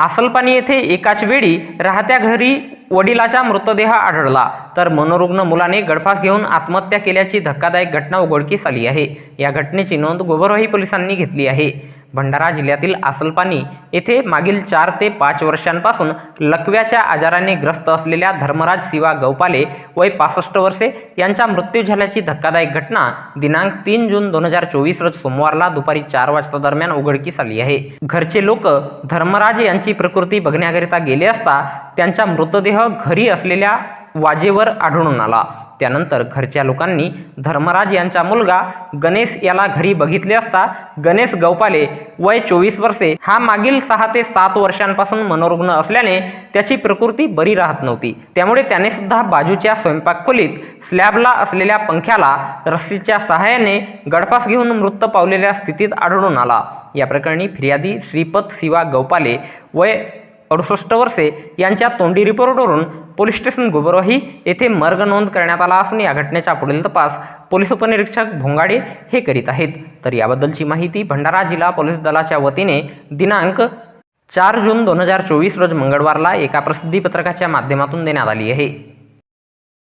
आसलपानी येथे एकाच वेळी राहत्या घरी वडिलाचा मृतदेह आढळला. तर मनोरुग्ण मुलाने गळफास घेऊन आत्महत्या केल्याची धक्कादायक घटना उघडकीस आली आहे. या घटनेची नोंद गोबरवाही पोलिसांनी घेतली आहे. भंडारा जिल्ह्यातील आसलपानी येथे मागील चार ते पाच वर्षांपासून लकव्याच्या आजाराने ग्रस्त असलेल्या धर्मराज शिवा गौपाले वय पासष्ट वर्षे यांचा मृत्यू झाल्याची धक्कादायक घटना दिनांक तीन जून दोन हजार चोवीस रोज सोमवारला दुपारी चार वाजता दरम्यान उघडकीस आली आहे. घरचे लोक धर्मराज यांची प्रकृती बघण्याकरिता गेले असता त्यांचा मृतदेह घरी असलेल्या वाजेवर आढळून आला. त्यानंतर घरच्या लोकांनी धर्मराज यांचा मुलगा गणेश याला घरी बघितले असता गणेश गौपाले वय चोवीस वर्षे हा मागील सहा ते सात वर्षांपासून मनोरुग्ण असल्याने त्याची प्रकृती बरी राहत नव्हती. त्यामुळे त्याने सुद्धा बाजूच्या स्वयंपाक खोलीत स्लॅबला असलेल्या पंख्याला रस्सीच्या सहाय्याने गडपास घेऊन मृत पावलेल्या स्थितीत आढळून आला. या प्रकरणी फिर्यादी श्रीपत शिवा गौपाले वय अडुसष्ट वर्षे यांच्या तोंडी रिपोर्टवरून पोलीस स्टेशन गोबरवाही येथे मर्ग नोंद करण्यात आला असून या घटनेचा पुढील तपास पोलीस उपनिरीक्षक भोंगाडे हे करीत आहेत. तर याबद्दलची माहिती भंडारा जिल्हा पोलीस दलाच्या वतीने दिनांक चार जून दोन हजार चोवीस रोज मंगळवारला एका प्रसिद्धीपत्रकाच्या माध्यमातून देण्यात आली आहे.